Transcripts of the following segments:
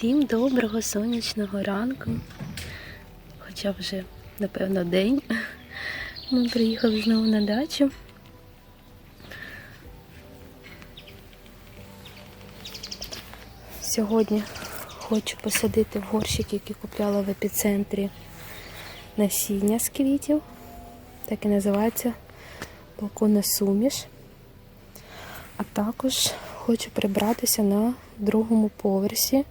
Всім доброго сонячного ранку. Хоча вже, напевно, день. Ми приїхали знову на дачу. Сьогодні хочу посадити в горщик, який купляла в епіцентрі насіння з квітів. Так і називається балконна суміш. А також хочу прибратися на другому поверсі,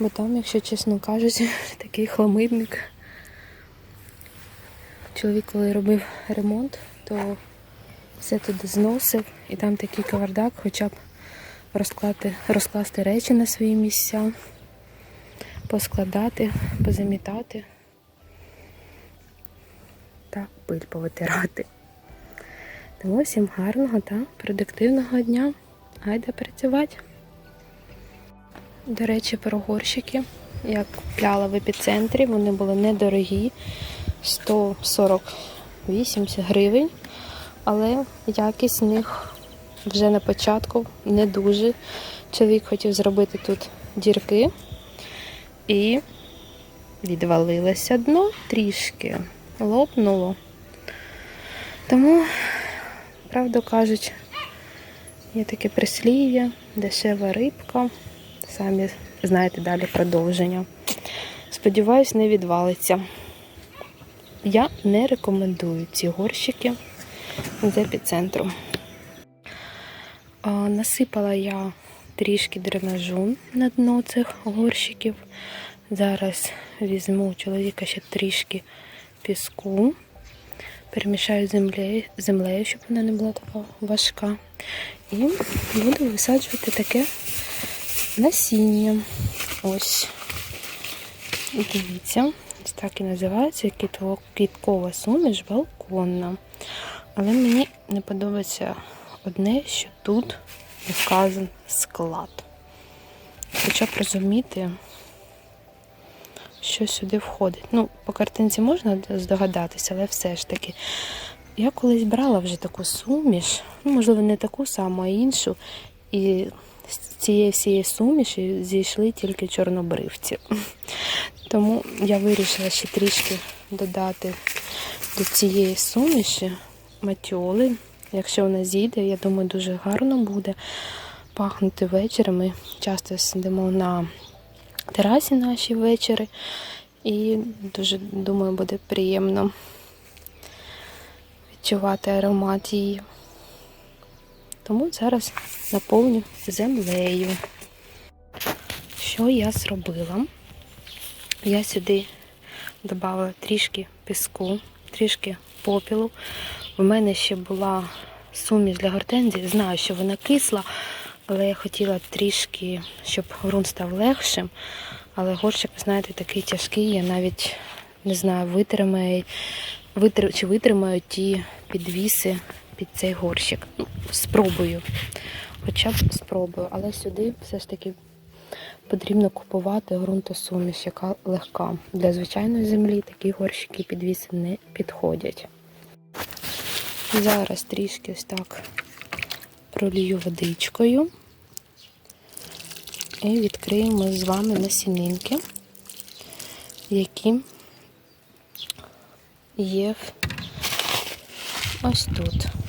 бо там, якщо чесно кажучи, такий хламидник. Чоловік, коли робив ремонт, то все туди зносив, і там такий кавардак, хоча б розкласти, розкласти речі на свої місця, поскладати, позамітати та пиль повитирати. Тому всім гарного та продуктивного дня. Гайда працювати. До речі, про горщики. Я купляла в епіцентрі, вони були недорогі, 148 гривень, але якість них вже на початку не дуже. Чоловік хотів зробити тут дірки і відвалилося дно трішки, лопнуло. Тому, правду кажуть, є таке прислів'я, дешева рибка. Самі знаєте далі продовження. Сподіваюсь, не відвалиться. Я не рекомендую ці горщики з епіцентру. Насипала я трішки дренажу на дно цих горщиків. Зараз візьму чоловіка ще трішки піску, перемішаю землею, землею, щоб вона не була така важка. І буду висаджувати таке насіння. Ось. Дивіться, ось так і називається квіткова суміш балконна. Але мені не подобається одне, що тут не вказан склад. Хоча б розуміти, що сюди входить. Ну, по картинці можна здогадатися, але все ж таки. Я колись брала вже таку суміш, ну, можливо, не таку саму, а іншу. І з цієї всієї суміші зійшли тільки чорнобривці. Тому я вирішила ще трішки додати до цієї суміші матіоли. Якщо вона зійде, я думаю, дуже гарно буде пахнути ввечері. Ми часто сидимо на терасі наші вечори. І дуже думаю, буде приємно відчувати аромат її. Тому зараз наповню землею. Що я зробила? Я сюди додала трішки піску, трішки попілу. У мене ще була суміш для гортензії. Знаю, що вона кисла, але я хотіла трішки, щоб ґрунт став легшим. Але горщик, знаєте, такий тяжкий, я навіть не знаю, витримає, витр... чи витримаю ті підвіси під цей горщик. Ну, спробую. Хоча б спробую. Але сюди все ж таки потрібно купувати ґрунтосуміш, яка легка. Для звичайної землі такі горщики підвіси не підходять. Зараз трішки ось так пролію водичкою. І відкриємо з вами насінинки, які є ось тут.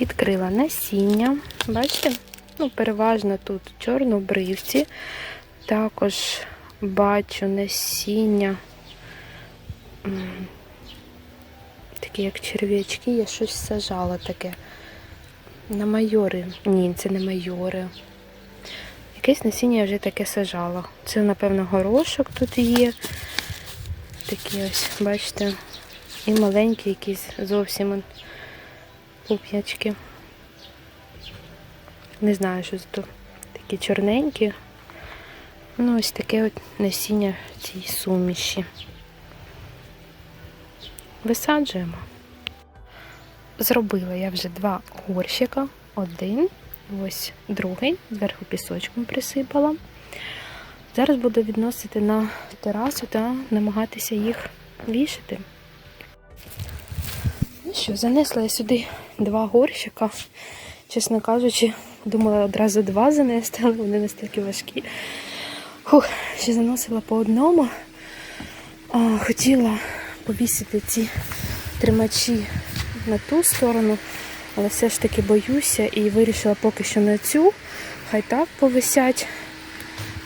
Відкрила насіння. Бачите? Ну, переважно тут чорнобривці. Також бачу насіння. Такі як черв'ячки, я щось сажала таке. На майори. Ні, це не майори. Якесь насіння я вже таке сажала. Це, напевно, горошок тут є. Такі ось, бачите, і маленькі якісь зовсім пуп'ячки. Не знаю, що це тут. Такі чорненькі. Ну, ось таке от насіння цій суміші. Висаджуємо. Зробила я вже два горщика. Один, ось другий, зверху пісочком присипала. Зараз буду відносити на терасу та намагатися їх вішати. Ну що, занесла я сюди два горщика. Чесно кажучи, Думала одразу два занести, але вони настільки важкі. Фух, ще заносила по одному. А, хотіла повісити ці тримачі на ту сторону, але все ж таки боюся і вирішила поки що на цю. Хай так повисять.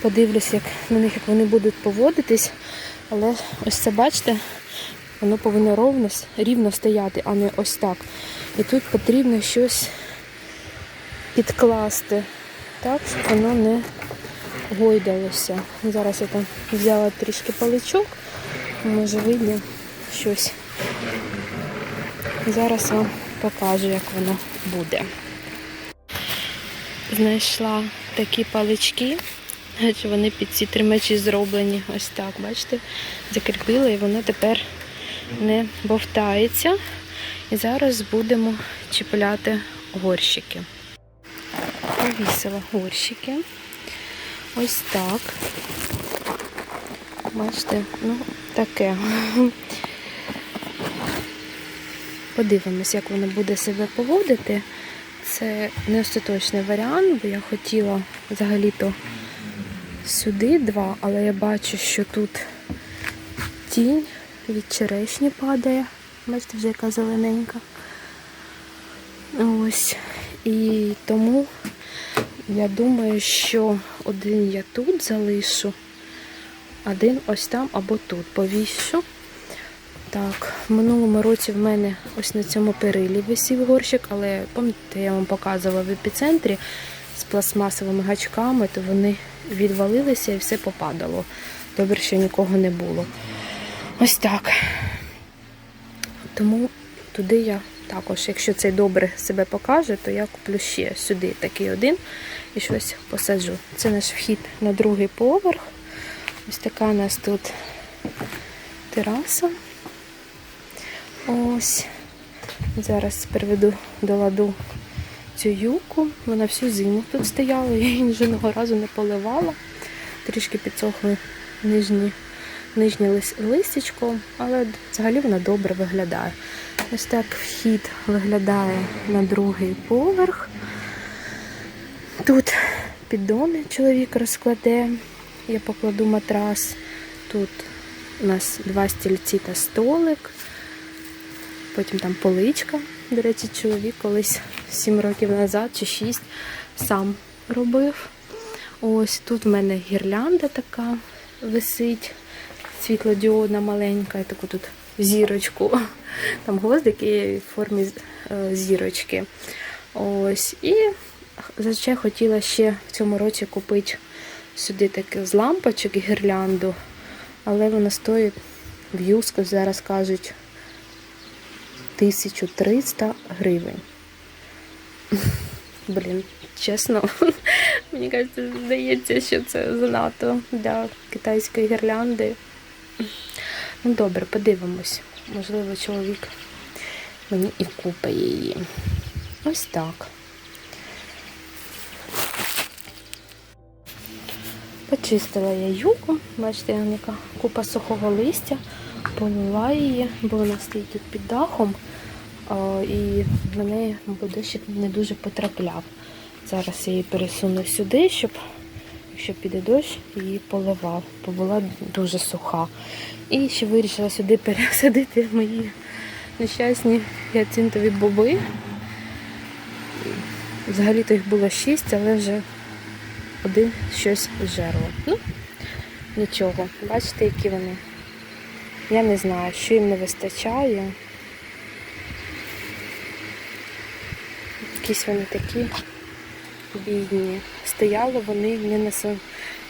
Подивлюсь, як на них як вони будуть поводитись. Але ось це бачите, воно повинно ровно, рівно стояти, а не ось так. І тут потрібно щось підкласти, так, щоб воно не гойдалося. Зараз я там взяла трішки паличок, може вийде щось. Зараз вам покажу, як воно буде. Знайшла такі палички, вони під ці тримачі зроблені. Ось так, бачите, закріпила і воно тепер не бовтається. І зараз будемо чіпляти горщики. Повісила горщики. Ось так. Бачите, ну, таке. Подивимось, як воно буде себе поводити. Це не остаточний варіант, бо я хотіла взагалі-то сюди два, але я бачу, що тут тінь від черешні падає. Бачите, вже яка зелененька. Ось. І тому я думаю, що один я тут залишу, один ось там або тут повішу. Так, в минулому році в мене ось на цьому перилі висів горщик, але пам'ятаєте, я вам показувала в епіцентрі з пластмасовими гачками, то вони відвалилися і все попадало. Добре, що нікого не було. Ось так. Тому туди я також, якщо цей добре себе покаже, то я куплю ще сюди такий один і щось посаджу. Це наш вхід на другий поверх. Ось така у нас тут тераса. Ось. Зараз приведу до ладу цю юку. Вона всю зиму тут стояла, я її жодного разу не поливала. Трішки підсохли нижні, нижнє лис- листячко, але взагалі вона добре виглядає. Ось так вхід виглядає на другий поверх. Тут піддони чоловік розкладе. Я покладу матрас. Тут у нас два стільці та столик. Потім там поличка. До речі, чоловік колись 7 років назад чи 6 сам робив. Ось тут в мене гірлянда така висить, світлодіодна маленька, і таку тут зірочку. Там гвоздики в формі е, зірочки. Ось. І зазвичай хотіла ще в цьому році купити сюди таке з лампочок гірлянду, але вона стоїть в юску, зараз кажуть, 1300 гривень. Блін, чесно, мені здається, що це занадто для китайської гірлянди. Ну добре, подивимось. Можливо, чоловік мені і купить її. Ось так. Почистила я юку, бачите, яка купа сухого листя, полила її, бо вона стоїть тут під дахом, і в неї дощик не дуже потрапляв. Зараз я її пересуну сюди, щоб, якщо піде дощ, її поливав, бо була дуже суха. І ще вирішила сюди пересадити мої нещасні гіацинтові боби. Взагалі-то їх було шість, але вже один щось жерло. Ну, нічого. Бачите, які вони. Я не знаю, що їм не вистачає. Якісь вони такі бідні. Стояли вони не на,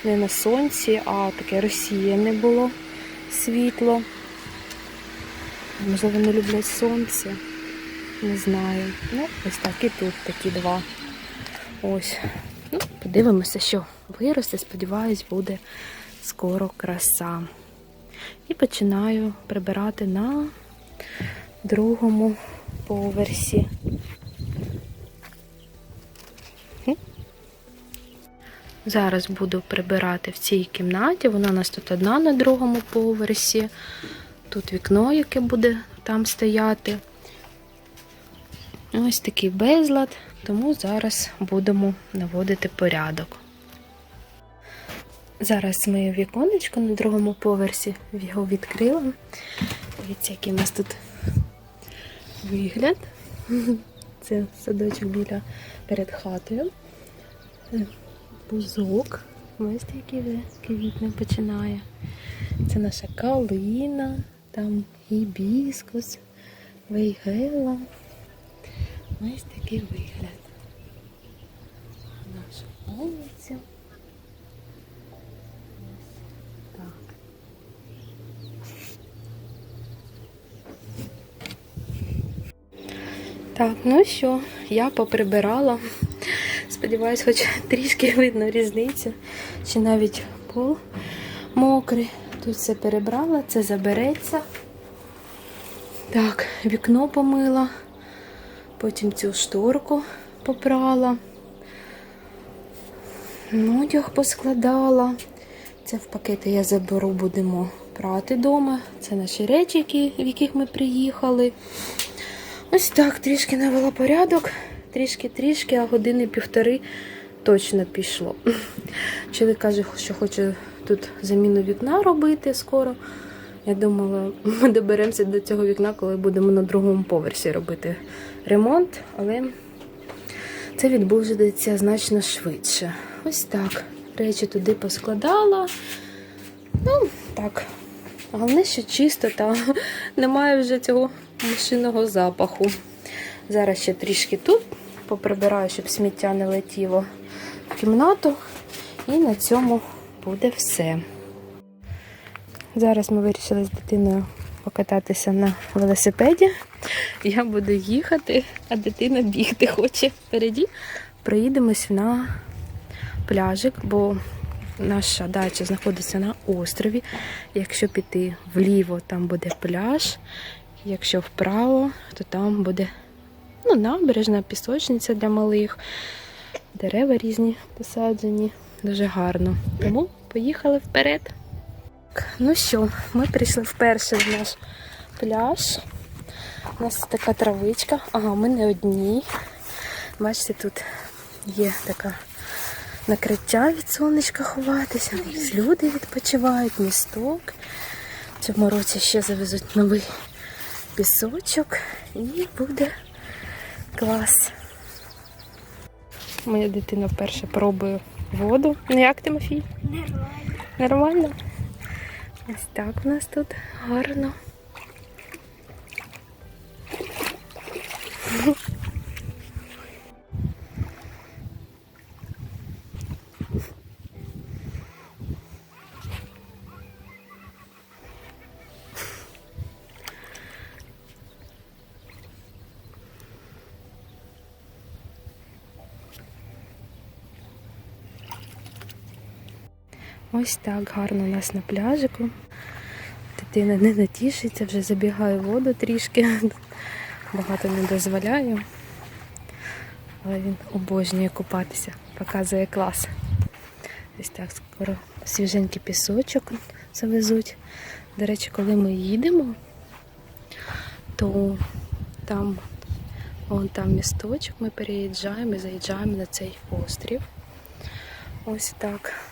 не на сонці, а таке розсіяне було світло. Можливо, не люблять сонце. Не знаю. Ну, ось так і тут такі два. Ось. Ну, подивимося, що виросте. Сподіваюсь, буде скоро краса. І починаю прибирати на другому поверсі. Зараз буду прибирати в цій кімнаті. Вона у нас тут одна на другому поверсі. Тут вікно, яке буде там стояти. Ось такий безлад. тому зараз будемо наводити порядок. Зараз моє віконечко на другому поверсі його відкрила. Дивіться, який у нас тут вигляд. Це садочок біля перед хатою. Бузок. Ось який вже квітне починає. Це наша калина, там гібіскус, вейгела. Ось такий вигляд. Наша. Ось так. Так, ну що, я поприбирала. Сподіваюсь, хоч трішки видно різницю. Чи навіть пол мокрий. Тут все перебрала, це забереться. Так, вікно помила, потім цю шторку попрала, одяг поскладала. Це в пакети я заберу, будемо прати вдома. Це наші речі, в яких ми приїхали. Ось так, трішки навела порядок, трішки-трішки, а години півтори точно пішло. Чоловік каже, що хоче тут заміну вікна робити скоро. Я думала, ми доберемося до цього вікна, коли будемо на другому поверсі робити ремонт, але це відбудеться значно швидше. Ось так. Речі туди поскладала. Ну, так. Головне, що чисто та немає вже цього машинного запаху. Зараз ще трішки тут поприбираю, щоб сміття не летіло в кімнату. І на цьому буде все. Зараз ми вирішили з дитиною покататися на велосипеді. Я буду їхати, а дитина бігти хоче впереді. Проїдемось на пляжик, бо наша дача знаходиться на острові. Якщо піти вліво, там буде пляж. Якщо вправо, то там буде ну, набережна, пісочниця для малих, дерева різні посаджені. Дуже гарно. Тому поїхали вперед. Ну що, ми прийшли вперше в наш пляж. У нас така травичка. Ага, ми не одні. Бачите, тут є така накриття від сонечка ховатися. Люди відпочивають, місток. В цьому році ще завезуть новий пісочок і буде клас. Моя дитина вперше пробує воду. Ну як Тимофій? Нормально. Нормально? Ось так у нас тут гарно. Ось так гарно у нас на пляжику. Дитина не натішиться, вже забігає в воду трішки. Багато не дозволяю. Але він обожнює купатися, показує клас. Ось так скоро свіженький пісочок завезуть. До речі, коли ми їдемо, то там, вон там місточок, ми переїжджаємо і заїжджаємо на цей острів. Ось так.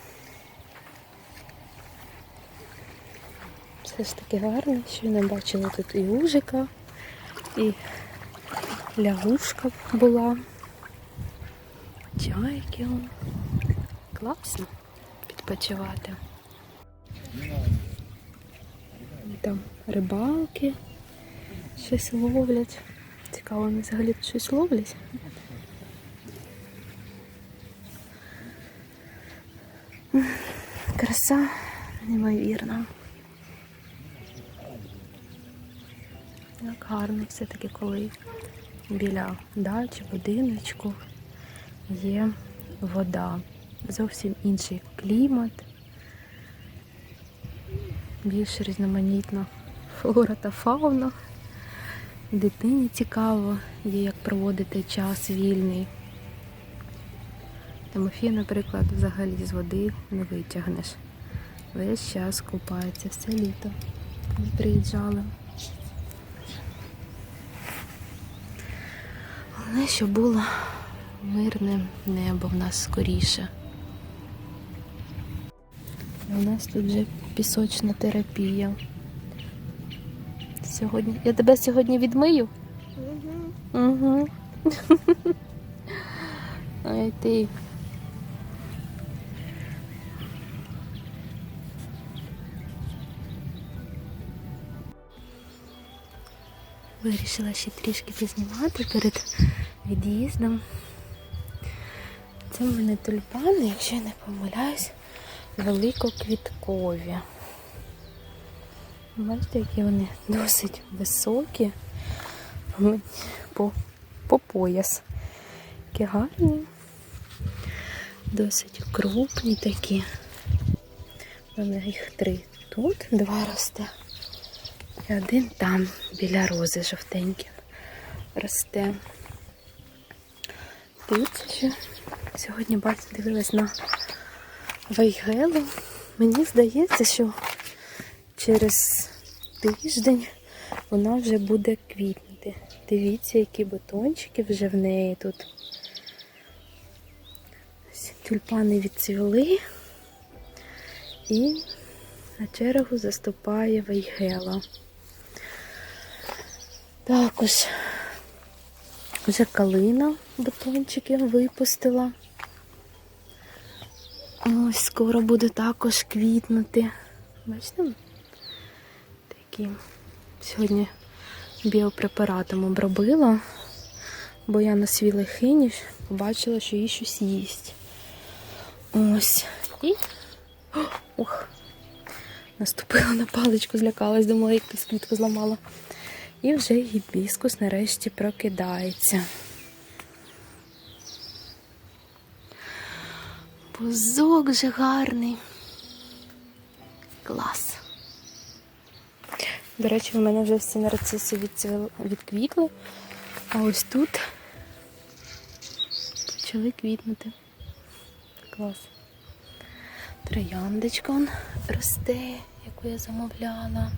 Все ж таки гарно, що не бачила тут і ужика, і лягушка була. Чайки. Класно відпочивати. Там рибалки щось ловлять. Цікаво, вони взагалі тут щось ловлять. Краса неймовірна. Гарно все-таки, коли біля дачі, будиночку є вода. Зовсім інший клімат, більш різноманітна флора та фауна. Дитині цікаво є, як проводити час вільний. Тимофія, наприклад, взагалі з води не витягнеш. Весь час купається все літо. Приїжджали. Головне, що було мирне небо в нас скоріше. У нас тут вже пісочна терапія. Сьогодні. Я тебе сьогодні відмию? Угу. Ай ти. Вирішила ще трішки познімати перед від'їздом. Це в мене тюльпани, якщо я не помиляюсь, великоквіткові. Бачите, які вони досить високі по, по пояс. Такі гарні, досить крупні такі. У мене їх три тут, два росте. І один там, біля рози жовтеньким, росте. Дивіться, що сьогодні бачу, дивилась на Вайгелу. Мені здається, що через тиждень вона вже буде квітнути. Дивіться, які бутончики вже в неї тут. Тюльпани відцвіли і на чергу заступає Вайгела. Також вже калина бутончики випустила. Ось скоро буде також квітнути. Бачите? Такі. Сьогодні біопрепаратом обробила, бо я на свій лихині побачила, що їй щось їсть. Ось. І. О, Ух! Наступила на паличку, злякалась, думала, якусь квітку зламала. І вже гібіскус нарешті прокидається. Бузок же гарний. Клас. До речі, в мене вже всі нарциси відквітли, а ось тут почали квітнути. Клас. Трояндочка росте, яку я замовляла.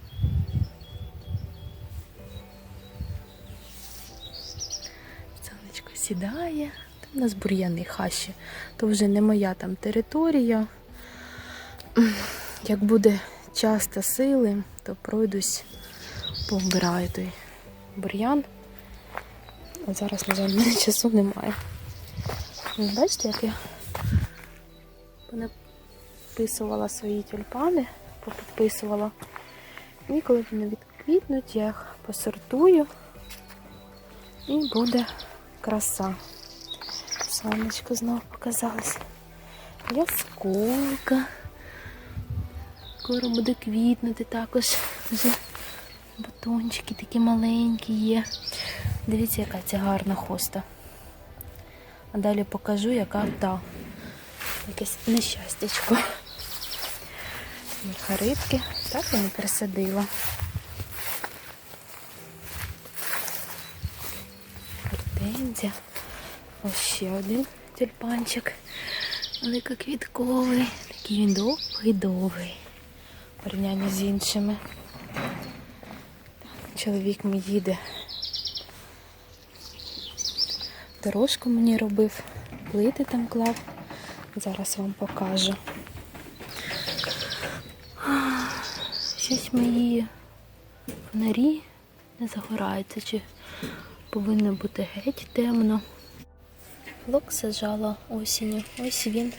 Сонечко сідає. Там у нас бур'яни хащі. То вже не моя там територія. Як буде час та сили, то пройдусь, повбираю той бур'ян. А зараз, на жаль, мене часу немає. Бачите, як я понаписувала свої тюльпани, попідписувала. І коли вони відквітнуть, я їх посортую і буде краса. Сонечко знову показалось. Ясколка. Скоро буде квітнути також. Вже бутончики такі маленькі є. Дивіться, яка ця гарна хоста. А далі покажу, яка та якесь нещастячко. Маргаритки. Так я не пересадила. Ось ще один тюльпанчик. Великоквітковий. Такий він довгий-довгий. В порівнянні з іншими. Чоловік мій їде. Дорожку мені робив, плити там клав. Зараз вам покажу. Щось мої фонарі не загораються, чи повинно бути геть темно. Лук сажала осінню. Ось він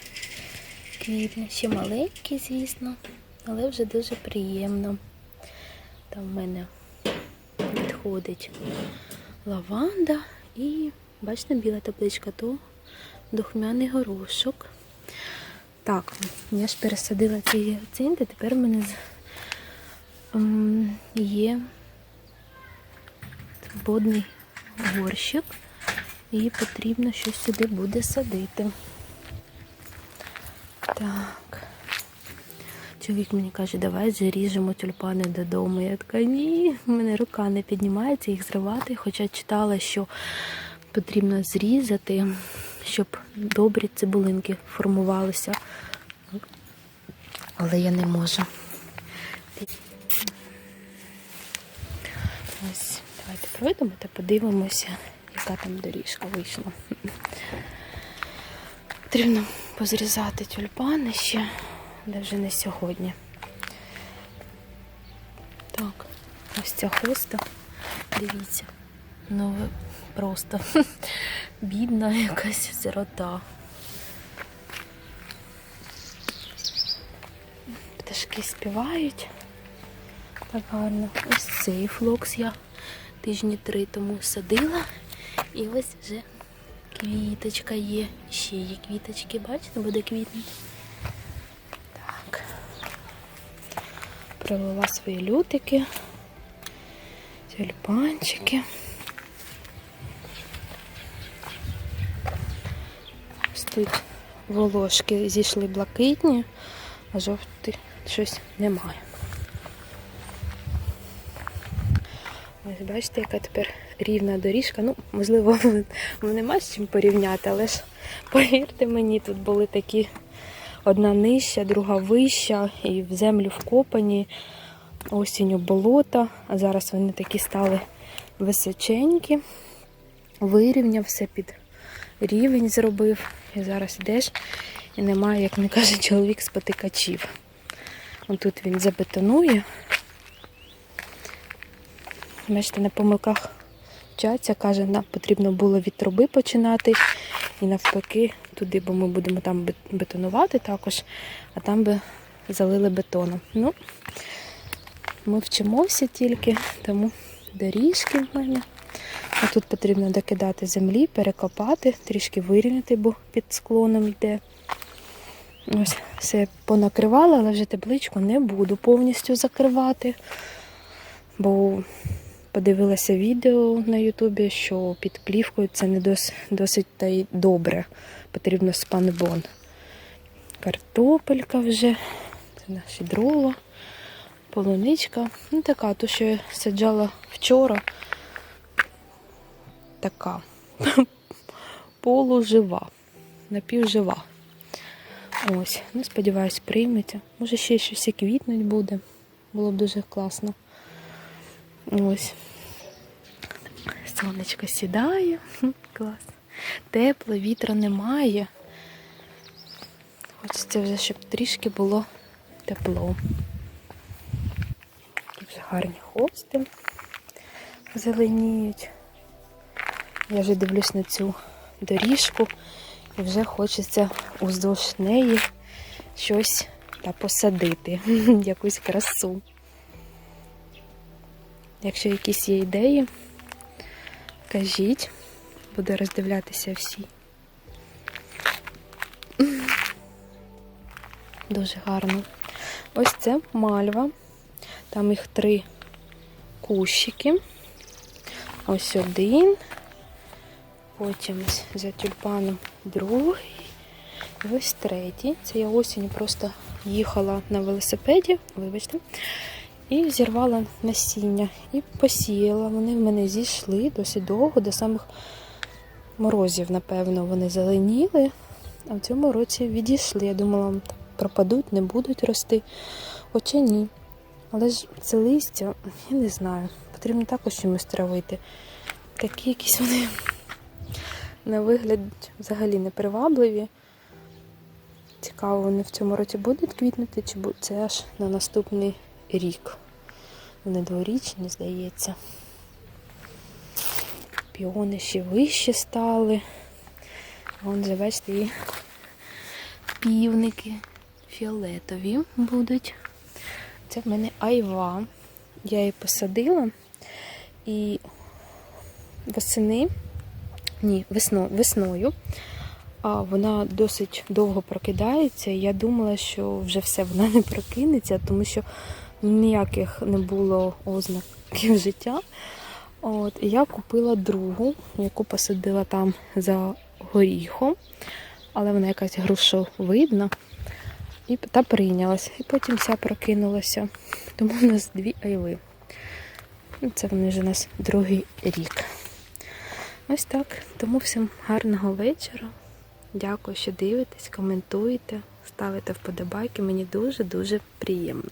квітне. Ще маленький, звісно, але вже дуже приємно. Там в мене відходить лаванда і, бачите, біла табличка, то духмяний горошок. Так, я ж пересадила ці гіацинти, тепер в мене ем, є водний горщик. І потрібно щось сюди буде садити. Так. Чоловік мені каже, давай заріжемо тюльпани додому. Я така, ні, в мене рука не піднімається їх зривати, хоча читала, що потрібно зрізати, щоб добрі цибулинки формувалися. Але я не можу. Ось, давайте пройдемо та подивимося, яка там доріжка вийшла. Потрібно позрізати тюльпани ще, але вже не сьогодні. Так, ось ця хоста. Дивіться. Ну просто бідна якась сирота. Пташки співають. Так гарно. Ось цей флокс я тижні три тому садила. І ось вже квіточка є. Ще є квіточки, бачите, буде квітнути. Так. Пролила свої лютики, тюльпанчики. Ось тут волошки зійшли блакитні, а жовтих щось немає. Ось бачите, яка тепер рівна доріжка. Ну, можливо, нема з чим порівняти, але ж повірте мені, тут були такі одна нижча, друга вища, і в землю вкопані, осінню болота, а зараз вони такі стали височенькі, вирівняв все під рівень зробив. І зараз йдеш і немає, як не каже чоловік, спотикачів. Тут він забетонує. Бачите, на помилках вчаться, каже, нам потрібно було від труби починати. І навпаки, туди, бо ми будемо там бетонувати також, а там би залили бетоном. Ну, ми вчимося тільки, тому доріжки в мене. А тут потрібно докидати землі, перекопати, трішки вирівняти, бо під склоном йде. Ось все понакривала, але вже табличку не буду повністю закривати, бо подивилася відео на Ютубі, що під плівкою це не досить, досить та й добре. Потрібно спанбон. Картопелька вже, це наші дрова, полуничка. Ну така, то, що я саджала вчора, така полужива, напівжива. Ось, ну сподіваюсь, прийметься. Може ще щось і квітнуть буде. Було б дуже класно. Ось. Сонечко сідає. Клас. Тепло, вітра немає. Хочеться вже, щоб трішки було тепло. Такі вже гарні хости зеленіють. Я вже дивлюсь на цю доріжку і вже хочеться уздовж неї щось та посадити, якусь красу. Якщо якісь є ідеї, кажіть, буду роздивлятися всі. Дуже гарно. Ось це мальва. Там їх три кущики. Ось один. Потім за тюльпаном другий. І ось третій. Це я осінь просто їхала на велосипеді, вибачте, і зірвала насіння і посіяла. Вони в мене зійшли досить довго, до самих морозів, напевно, вони зеленіли, а в цьому році відійшли. Я думала, пропадуть, не будуть рости. Хоча ні. Але ж це листя, я не знаю, потрібно також чимось травити. Такі якісь вони на вигляд взагалі непривабливі. Цікаво, вони в цьому році будуть квітнути, чи це аж на наступний рік. Вони дворічні, здається. Піони ще вище стали. Вон вже, бачите, і півники фіолетові будуть. Це в мене айва. Я її посадила і восени, ні, весно, весною. А вона досить довго прокидається. Я думала, що вже все вона не прокинеться, тому що ніяких не було ознаків життя. От, І я купила другу, яку посадила там за горіхом, але вона якась грушовидна. І та прийнялася. І потім вся прокинулася. Тому в нас дві айви. Це вони вже у нас другий рік. Ось так. Тому всім гарного вечора. Дякую, що дивитесь, коментуєте, ставите вподобайки. Мені дуже-дуже приємно.